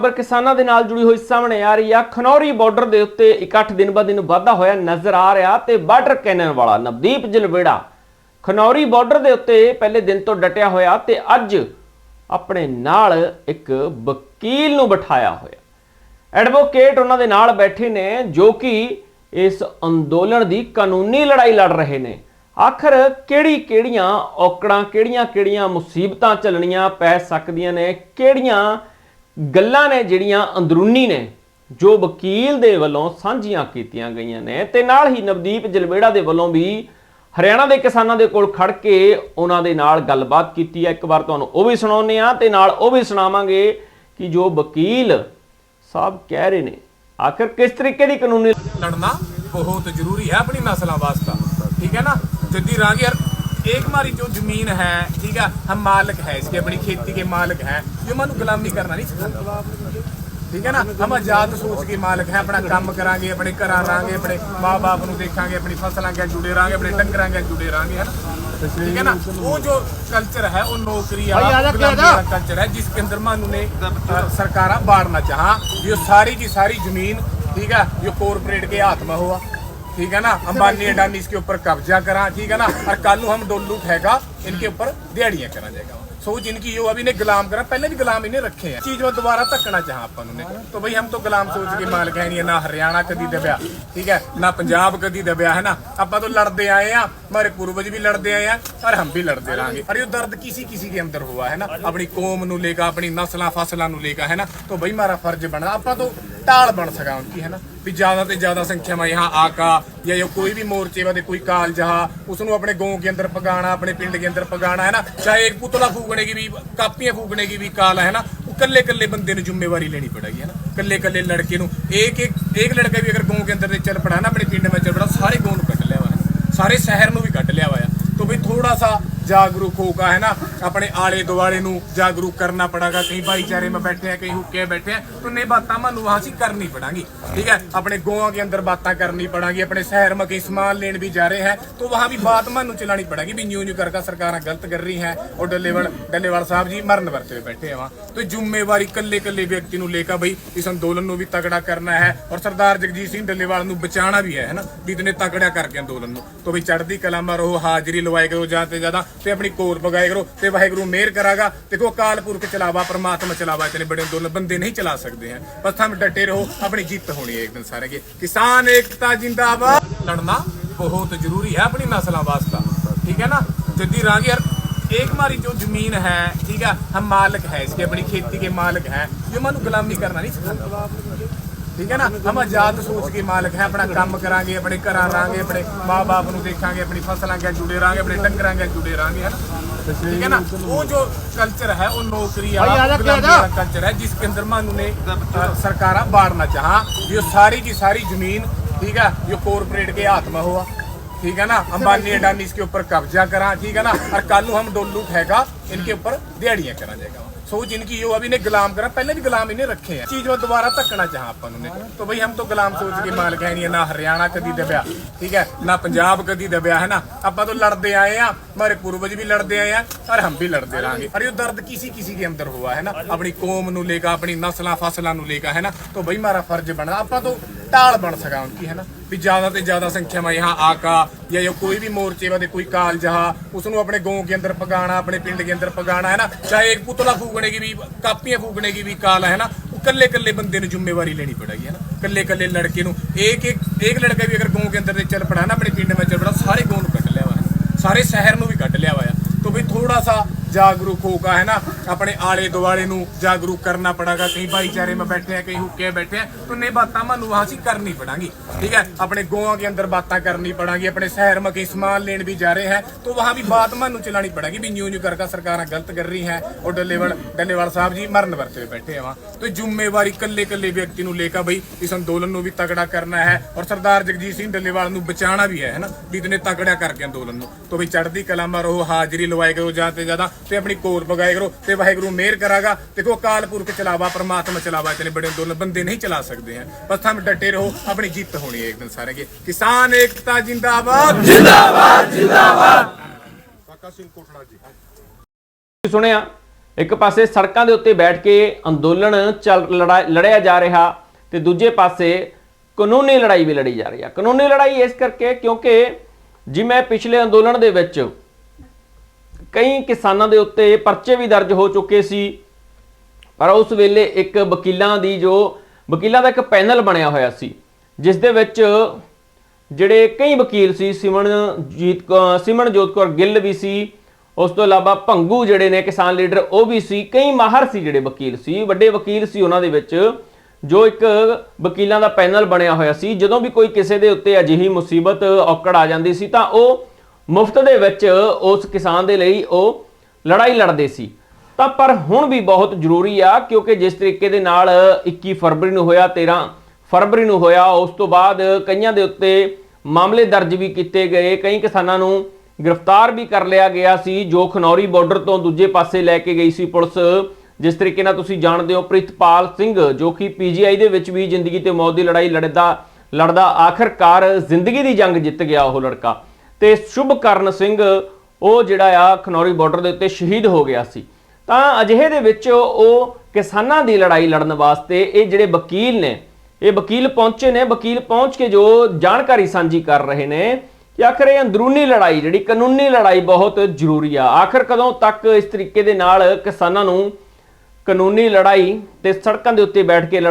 ਖਬਰ ਕਿਸਾਨਾਂ ਦੇ ਨਾਲ ਜੁੜੀ ਹੋਈ ਸਾਹਮਣੇ ਆ ਰਹੀ ਆ। ਖਨੌਰੀ ਬਾਰਡਰ ਦੇ ਉੱਤੇ ਇਕੱਠ ਦਿਨ ਬ ਦਿਨ ਵਾਧਾ ਹੋਇਆ ਨਜ਼ਰ ਆ ਰਿਹਾ ਤੇ ਬਾਰਡਰ ਕੈਨਨ ਵਾਲਾ ਨਵਦੀਪ ਜਲਵੇੜਾ ਖਨੌਰੀ ਬਾਰਡਰ ਦੇ ਉੱਤੇ ਪਹਿਲੇ ਦਿਨ ਤੋਂ ਡਟਿਆ ਹੋਇਆ ਤੇ ਅੱਜ ਆਪਣੇ ਨਾਲ ਇੱਕ ਵਕੀਲ ਨੂੰ ਬਿਠਾਇਆ ਹੋਇਆ। ਐਡਵੋਕੇਟ ਉਹਨਾਂ ਦੇ ਨਾਲ ਬੈਠੇ ਨੇ ਜੋ ਕਿ ਇਸ ਅੰਦੋਲਨ ਦੀ ਕਾਨੂੰਨੀ ਲੜਾਈ ਲੜ ਰਹੇ ਨੇ। ਆਖਰ ਕਿਹੜੀ ਕਿਹੜੀਆਂ ਔਕੜਾਂ ਕਿਹੜੀਆਂ ਕਿਹੜੀਆਂ ਮੁਸੀਬਤਾਂ ਚੱਲਣੀਆਂ ਪੈ ਸਕਦੀਆਂ ਨੇ? ਕਿਹੜੀਆਂ ਗੱਲਾਂ ਨੇ ਜਿਹੜੀਆਂ ਅੰਦਰੂਨੀ ਨੇ, ਜੋ ਵਕੀਲ ਦੇ ਵੱਲੋਂ ਸਾਂਝੀਆਂ ਕੀਤੀਆਂ ਗਈਆਂ ਨੇ, ਤੇ ਨਾਲ ਹੀ ਨਵਦੀਪ ਜਲਵੇੜਾ ਦੇ ਵੱਲੋਂ ਵੀ ਹਰਿਆਣਾ ਦੇ ਕਿਸਾਨਾਂ ਦੇ ਕੋਲ ਖੜ ਕੇ ਉਹਨਾਂ ਦੇ ਨਾਲ ਗੱਲਬਾਤ ਕੀਤੀ ਹੈ। ਇੱਕ ਵਾਰ ਤੁਹਾਨੂੰ ਉਹ ਵੀ ਸੁਣਾਉਨੇ ਆ ਤੇ ਨਾਲ ਉਹ ਵੀ ਸੁਣਾਵਾਂਗੇ ਕਿ ਜੋ ਵਕੀਲ ਸਾਹਿਬ ਕਹਿ ਰਹੇ ਨੇ, ਆਖਰ ਕਿਸ ਤਰੀਕੇ ਦੀ ਕਾਨੂੰਨੀ ਲੜਨਾ ਬਹੁਤ ਜ਼ਰੂਰੀ ਹੈ ਆਪਣੀ ਨਸਲਾਂ ਵਾਸਤੇ। ਠੀਕ ਹੈ ਨਾ? ਜਿੱਦੀ ਰਾਂਗੀ एक हमारी जो जमीन है ठीक है हम मालिक है इसके अपनी खेती के मालिक हैं ये मनु गुलामी करना नहीं सिखाता ठीक है ना हम आजाद सोच के मालिक हैं अपना काम करांगे अपने घर रांगे अपने माँ बाप ਨੂੰ ਦੇਖਾਂਗੇ ਆਪਣੀ ਫਸਲਾਂ ਕੇ ਜੁੜੇ ਰਾਂਗੇ ਆਪਣੇ ਡੰਗਰਾਂ ਕੇ ਜੁੜੇ ਰਾਂਗੇ ਹੈ ਨਾ ठीक है ना वो जो कल्चर है वो नौकरी वाला गुलामी वाला कल्चर है जिसके अंदर मानू ने अ, सरकारा बाढ़ना चाहा ये सारी की सारी जमीन ठीक है ये कॉरपोरेट के हाथ में हुआ ठीक है ना अंबानी अडानी इसके ऊपर कब्जा करा ठीक है ना और कल हम डोलू ठेगा इनके ऊपर दिहाड़ियाँ करना जाएगा सोच इनकी ये हुआ भी इन्हें गुलाम करा पहले भी गुलाम इन्हें रखे हैं चीज में दोबारा धक्ना चाह अपन ने तो भाई हम तो गुलाम सोच के मालिक है नहीं ना हरियाणा कभी दबिया ठीक है ना पंजाब कभी दबिया है ना आप तो लड़ते आए हैं हमारे पूर्वज भी लड़ते आए हैं और हम भी लड़ते रहेंगे और ये दर्द किसी किसी के अंदर हुआ है ना अपनी कौम ਨੂੰ ਲੇਗਾ ਆਪਣੀ ਨਸਲਾਂ ਫਸਲਾਂ ਨੂੰ ਲੇਗਾ ਹੈ ਨਾ तो भाई हमारा फर्ज बनना ਆਪਾਂ तो ਢਾਲ ਬਣ ਸਕਾਂ ਉਨਕੀ ਹੈ ਨਾ ਵੀ ਜ਼ਿਆਦਾ ਤੇ ਜ਼ਿਆਦਾ ਸੰਖਿਆ ਮੈਂ ਯਹਾਂ ਆਕਾ ਜਾਂ ਕੋਈ ਵੀ ਮੋਰਚੇ ਵਾਦੇ ਕੋਈ ਕਾਲਜਹਾ ਉਸ ਨੂੰ ਆਪਣੇ ਗਾਉਂ ਕੇ ਅੰਦਰ ਪਗਾਣਾ ਆਪਣੇ ਪਿੰਡ ਕੇ अंदर पगाना है ना चाहे एक पुतला फूकने की भी कापियां फूकने की भी काल है ना ਕੱਲੇ ਕੱਲੇ ਬੰਦੇ ਨੂੰ ਜ਼ਿੰਮੇਵਾਰੀ ਲੈਣੀ ਪੜੇਗੀ ਹੈ ਨਾ ਕੱਲੇ ਕੱਲੇ ਲੜਕੇ ਨੂੰ ਇੱਕ ਇੱਕ ਇੱਕ ਲੜਕਾ ਵੀ ਅਗਰ गांव के अंदर ਚੱਲ ਪੜਾ ਨਾ ਆਪਣੇ ਪਿੰਡ ਵਿੱਚ ਚੱਲ ਪੜਾ ਸਾਰੇ गांव ਨੂੰ ਕੱਢ ਲਿਆ ਵਾ ਸਾਰੇ ਸ਼ਹਿਰ ਨੂੰ ਵੀ ਕੱਢ ਲਿਆ ਵਾ तो भाई थोड़ा सा जागरूक होगा है ना अपने आले दुआले ਨੂੰ जागरूक करना पड़ेगा कहीं भाईचारे में बैठे हैं कहीं हुक्के बैठे हैं तो नई बातें मानू वहां से करनी पड़ेगी ठीक है अपने गाँव के अंदर बातें करनी पड़ेगी अपने शहर में कहीं सामान लेने भी जा रहे हैं तो वहां भी बात मानू चलानी पड़ेगी भी न्यू न्यू करके सरकार गलत कर रही हैं और डल्लेवाल डल्लेवाल साहब जी मरण वरते हुए बैठे हैं वहां तो जिम्मेवारी कल्ले कल्ले व्यक्ति ਨੂੰ लेकर भाई इस अंदोलन ਨੂੰ ਵੀ ਤਗੜਾ ਕਰਨਾ ਹੈ ਔਰ ਸਰਦਾਰ ਜਗਜੀਤ ਸਿੰਘ ਡੱਲੇਵਾਲ ਨੂੰ ਬਚਾਉਣਾ ਵੀ ਹੈ ਹੈ ਨਾ ਵੀ ਇਤਨੇ ਤਗੜਾ ਕਰਕੇ ਅੰਦੋਲਨ ਨੂੰ ਤੋਂ ਵੀ ਚੜ੍ਹਦੀ ਕਲਾ ਮਾ ਰਹੋ ਹਾਜ਼ਰੀ ਲਵਾਏ ਕਰੋ ਜਾਂ ਤੇ ਜ਼ਿਆਦਾ ਤੇ ਆਪਣੀ ਕੋਰ ਪਗਾਏ ਕਰੋ ਤੇ ਵਾਹਿਗੁਰੂ ਮਿਹਰ ਕਰਾਗਾ ਦੇਖੋ ਅਕਾਲ ਪੁਰਖ ਚਲਾਵਾ ਪ੍ਰਮਾਤਮਾ ਚਲਾਵਾ ਇਤਨੇ ਬੜੇ ਅੰਦੋਲਨ ਬੰਦੇ ਨਹੀਂ ਚਲਾ ਸਕਦੇ हैं बस हम डटे रहो अपनी जीत होनी है एक दिन सारे की किसान एकता जिंदाबाद लड़ना बहुत जरूरी है अपनी नस्लों वास्ता ठीक है ना जद्दी राग यार एक हमारी जो जमीन है ठीक है हम मालिक है इसके अपनी खेती के मालिक हैं ये मनु गुलामी करना नहीं सिखाता ਠੀਕ ਹੈ ਨਾ ਹਮ ਆਜ਼ਾਦ ਸੋਚ ਕੇ ਮਾਲਕ ਹੈ ਆਪਣਾ ਕੰਮ ਕਰਾਂਗੇ ਆਪਣੇ ਘਰਾਂ ਰਾਂਗੇ ਆਪਣੇ ਮਾਪੇ ਨੂੰ ਦੇਖਾਂਗੇ ਆਪਣੀ ਫਸਲਾਂ ਕੇ ਜੁੜੇ ਰਾਂਗੇ ਆਪਣੇ ਡੰਗਰਾਂ ਕੇ ਜੁੜੇ ਰਾਂਗੇ ਹੈ ਨਾ ਠੀਕ ਹੈ ਨਾ ਉਹ ਜੋ ਕਲਚਰ ਹੈ ਉਹ ਨੌਕਰੀ ਵਾਲਾ ਗੁਲਾਮੀ ਵਾਲਾ ਕਲਚਰ है जिसके अंदर मानू ने अ, सरकारा बाढ़ना चाहा ये सारी की सारी जमीन ठीक है ये कॉरपोरेट के हाथ में हुआ ठीक है ना अंबानी अडानी इसके ऊपर कब्जा करा ठीक है ना और कल हम डोलू ठेगा इनके ऊपर दिहाड़ियां करा जाएगा सोच इनकी ये अभी ने गुलाम करा पहले भी गुलाम इन्हें रखे हैं चीज में दोबारा तकना चाह अपन ने तो भाई हम तो गुलाम सोच के मालिक है नहीं ना हरियाणा कदी दबिया ठीक है ना पंजाब कदी दबिया है ना आप तो लड़ते आए हैं हमारे पूर्वज भी लड़ते आए हैं और हम भी लड़ते रहेंगे और ये दर्द किसी किसी के अंदर हुआ है ना अपनी कौम लेकर अपनी नस्ल फसलों लेकर है ना तो भाई हमारा फर्ज बना आप तो ਢਾਲ ਬਣ ਸਕਾਂ ਉਨਕੀ ਹੈ ਨਾ? ਵੀ ਜ਼ਿਆਦਾ ਤੇ ਜ਼ਿਆਦਾ ਸੰਖਿਆ ਮੈਂ ਯਹਾਂ ਆਕਾ या या कोई भी मोर्चे वाले कोई काल जहा उसको अपने गांव के अंदर पगाना अपने पिंड के अंदर पगाना है ना चाहे ਪੁਤਲਾ ਫੂਕਣੇ ਦੀ ਵੀ, ਕਾਪੀਆਂ ਫੂਕਣੇ ਦੀ ਵੀ भी ਹੈ ਨਾ? ਉਹ ਇਕੱਲੇ ਇਕੱਲੇ ਬੰਦੇ ਨੂੰ ਜ਼ਿੰਮੇਵਾਰੀ ਲੈਣੀ ਪੜੇਗੀ, ਹੈ ਨਾ? ਇਕੱਲੇ ਇਕੱਲੇ ਲੜਕੇ ਨੂੰ। ਇੱਕ ਇੱਕ ਇੱਕ ਲੜਕਾ ਵੀ ਅਗਰ ਗਾਂव ਕੇ ਅੰਦਰ 'ਤੇ ਚੱਲ ਪੜਾ ਨਾ? ਆਪਣੇ ਪਿੰਡ ਵਿੱਚ ਚੱਲ ਪੜਾ, ਸਾਰੇ ਗਾਂਵ ਨੂੰ ਕੱਟ ਲਿਆ ਹੋਇਆ ਸਾਰੇ ਸ਼ਹਿਰ ਨੂੰ ਵੀ ਕੱਟ ਲਿਆ ਹੋਇਆ ਤੋਂ ਵੀ ਥੋੜਾ ਸਾ जागरूक होगा है ना अपने आले दुआले ਨੂੰ जागरूक करना पड़ेगा कहीं भाईचारे में बैठे हैं कहीं हुक्के बैठे हैं तो नई बातें मानू वहां से करनी पड़ेगी ठीक है अपने गाँव के अंदर बातें करनी पड़ेगी अपने शहर में कहीं सामान लेने भी जा रहे हैं तो वहां भी बात मानू चलानी पड़ेगी भी न्यू न्यू करके सरकार गलत कर रही हैं और डल्लेवाल डल्लेवाल साहब जी मरण वरते हुए बैठे हैं वहां तो जिम्मेवारी कल्ले कल्ले व्यक्ति ਨੂੰ लेकर भाई इस अंदोलन ਨੂੰ ਵੀ ਤਗੜਾ ਕਰਨਾ ਹੈ ਔਰ ਸਰਦਾਰ ਜਗਜੀਤ ਸਿੰਘ ਡੱਲੇਵਾਲ ਨੂੰ ਬਚਾਉਣਾ ਵੀ ਹੈ ਹੈ ਨਾ ਵੀ ਇਤਨੇ ਤਗੜਾ ਕਰਕੇ ਅੰਦੋਲਨ ਨੂੰ ਤੋਂ ਵੀ ਚੜ੍ਹਦੀ ਕਲਾ ਮਾ ਰਹੋ ਹਾਜ਼ਰੀ ਲਵਾਏ ਕਰੋ ਜਾਂ ਤੇ ਜ਼ਿਆਦਾ ਤੇ ਆਪਣੀ ਕੋਰ ਬਗਾਏ ਕਰੋ ਤੇ ਵਾਹਿਗੁਰੂ ਮਿਹਰ ਕਰਾਗਾ। ਦੇਖੋ ਅਕਾਲ ਪੁਰਖ ਚਲਾਵਾ ਪਰਮਾਤਮਾ ਚਲਾਵਾ ਚਲੇ ਬੜੇ ਅੰਦੋਲਨ ਬੰਦੇ ਨਹੀਂ ਚਲਾ ਸਕਦੇ ਆ। ਬਸ ਥਮ ਡਟੇ ਰਹੋ ਆਪਣੀ ਜਿੱਤ ਹੋਣੀ ਹੈ ਇੱਕ ਦਿਨ ਸਾਰੇ ਕੇ ਕਿਸਾਨ ਏਕਤਾ ਜਿੰਦਾਬਾਦ। ਜਿੰਦਾਬਾਦ ਜਿੰਦਾਬਾਦ। ਕਾਕਾ ਸਿੰਘ ਸੁਣਿਆ ਇੱਕ ਪਾਸੇ ਸੜਕਾਂ ਦੇ ਉੱਤੇ ਬੈਠ ਕੇ ਅੰਦੋਲਨ ਚੱਲ ਲੜਿਆ ਜਾ ਰਿਹਾ ਤੇ ਦੂਜੇ ਪਾਸੇ ਕਾਨੂੰਨੀ ਲੜਾਈ ਵੀ ਲੜੀ ਜਾ ਰਹੀ ਹੈ ਕਾਨੂੰਨੀ ਲੜਾਈ ਇਸ ਕਰਕੇ ਕਿਉਂਕਿ ਜਿਵੇਂ ਪਿਛਲੇ ਅੰਦੋਲਨ ਦੇ ਵਿੱਚ ਕਈ ਕਿਸਾਨਾਂ ਦੇ ਉੱਤੇ ਪਰਚੇ ਵੀ ਦਰਜ ਹੋ ਚੁੱਕੇ ਸੀ। ਪਰ ਉਸ ਵੇਲੇ ਇੱਕ ਵਕੀਲਾਂ ਦੀ ਜੋ, ਵਕੀਲਾਂ ਦਾ ਇੱਕ ਪੈਨਲ ਬਣਿਆ ਹੋਇਆ ਸੀ, ਜਿਸ ਦੇ ਵਿੱਚ ਜਿਹੜੇ ਕਈ ਵਕੀਲ ਸੀ ਸਿਮਰਨਜੀਤ ਕੌ- ਸਿਮਰਨਜੋਤ ਕੌਰ ਗਿੱਲ ਵੀ ਸੀ, ਉਸ ਤੋਂ ਇਲਾਵਾ ਭੰਗੂ ਜਿਹੜੇ ਨੇ ਕਿਸਾਨ ਲੀਡਰ, ਉਹ ਵੀ ਸੀ, ਕਈ ਮਾਹਰ ਸੀ ਜਿਹੜੇ ਵਕੀਲ ਸੀ, ਵੱਡੇ ਵਕੀਲ ਸੀ ਉਹਨਾਂ ਦੇ ਵਿੱਚ, ਜੋ ਇੱਕ ਵਕੀਲਾਂ ਦਾ ਪੈਨਲ ਬਣਿਆ ਹੋਇਆ ਸੀ। ਜਦੋਂ ਵੀ ਕੋਈ ਕਿਸੇ ਦੇ ਉੱਤੇ ਅਜਿਹੀ ਮੁਸੀਬਤ ਔਕੜ ਆ ਜਾਂਦੀ ਸੀ, ਤਾਂ ਉਹ ਮੁਫਤ ਦੇ ਵਿੱਚ ਉਸ ਕਿਸਾਨ ਦੇ ਲਈ ਉਹ ਲੜਾਈ ਲੜਦੇ ਸੀ। ਤਾਂ ਪਰ ਹੁਣ ਵੀ ਬਹੁਤ ਜ਼ਰੂਰੀ ਆ, ਕਿਉਂਕਿ ਜਿਸ ਤਰੀਕੇ ਦੇ ਨਾਲ 21 ਫਰਵਰੀ ਨੂੰ ਹੋਇਆ 13 ਫਰਵਰੀ ਨੂੰ ਹੋਇਆ, ਉਸ ਤੋਂ ਬਾਅਦ ਕਈਆਂ ਦੇ ਉੱਤੇ ਮਾਮਲੇ ਦਰਜ ਵੀ ਕੀਤੇ ਗਏ। ਕਈ ਕਿਸਾਨਾਂ ਨੂੰ ਗ੍ਰਿਫਤਾਰ ਵੀ ਕਰ ਲਿਆ ਗਿਆ ਸੀ, ਜੋ ਖਨੌਰੀ ਬਾਰਡਰ ਤੋਂ ਦੂਜੇ ਪਾਸੇ ਲੈ ਕੇ ਗਈ ਸੀ ਪੁਲਿਸ। ਜਿਸ ਤਰੀਕੇ ਨਾਲ ਤੁਸੀਂ ਜਾਣਦੇ ਹੋ, ਪ੍ਰਿਤਪਾਲ ਸਿੰਘ, ਜੋ ਕਿ ਪੀਜੀਆਈ ਦੇ ਵਿੱਚ ਵੀ ਜ਼ਿੰਦਗੀ ਤੇ ਮੌਤ ਦੀ ਲੜਾਈ ਲੜਦਾ ਲੜਦਾ ਆਖਰਕਾਰ ਜ਼ਿੰਦਗੀ ਦੀ ਜੰਗ ਜਿੱਤ ਗਿਆ ਉਹ ਲੜਕਾ। ਤੇ ਸ਼ੁਭਕਰਨ ਸਿੰਘ, ਉਹ ਜਿਹੜਾ ਆ ਖਨੌਰੀ ਬਾਰਡਰ ਦੇ ਉੱਤੇ ਸ਼ਹੀਦ ਹੋ ਗਿਆ ਸੀ। ਤਾਂ ਅਜਿਹੇ ਦੇ ਵਿੱਚ ਉਹ ਕਿਸਾਨਾਂ ਦੀ ਲੜਾਈ ਲੜਨ ਵਾਸਤੇ ਇਹ ਜਿਹੜੇ ਵਕੀਲ ਨੇ, ਇਹ ਵਕੀਲ ਪਹੁੰਚੇ ਨੇ। ਵਕੀਲ ਪਹੁੰਚ ਕੇ ਜੋ ਜਾਣਕਾਰੀ ਸਾਂਝੀ ਕਰ ਰਹੇ ਨੇ ਕਿ ਆਖਰ ਇਹ ਅੰਦਰੂਨੀ ਲੜਾਈ ਜਿਹੜੀ ਕਾਨੂੰਨੀ ਲੜਾਈ ਬਹੁਤ ਜ਼ਰੂਰੀ ਆ। ਆਖਰ ਕਦੋਂ ਤੱਕ ਇਸ ਤਰੀਕੇ ਦੇ ਨਾਲ ਕਿਸਾਨਾਂ ਨੂੰ ਕਾਨੂੰਨੀ ਲੜਾਈ ਤੇ ਸੜਕਾਂ ਦੇ ਉੱਤੇ ਬੈਠ ਕੇ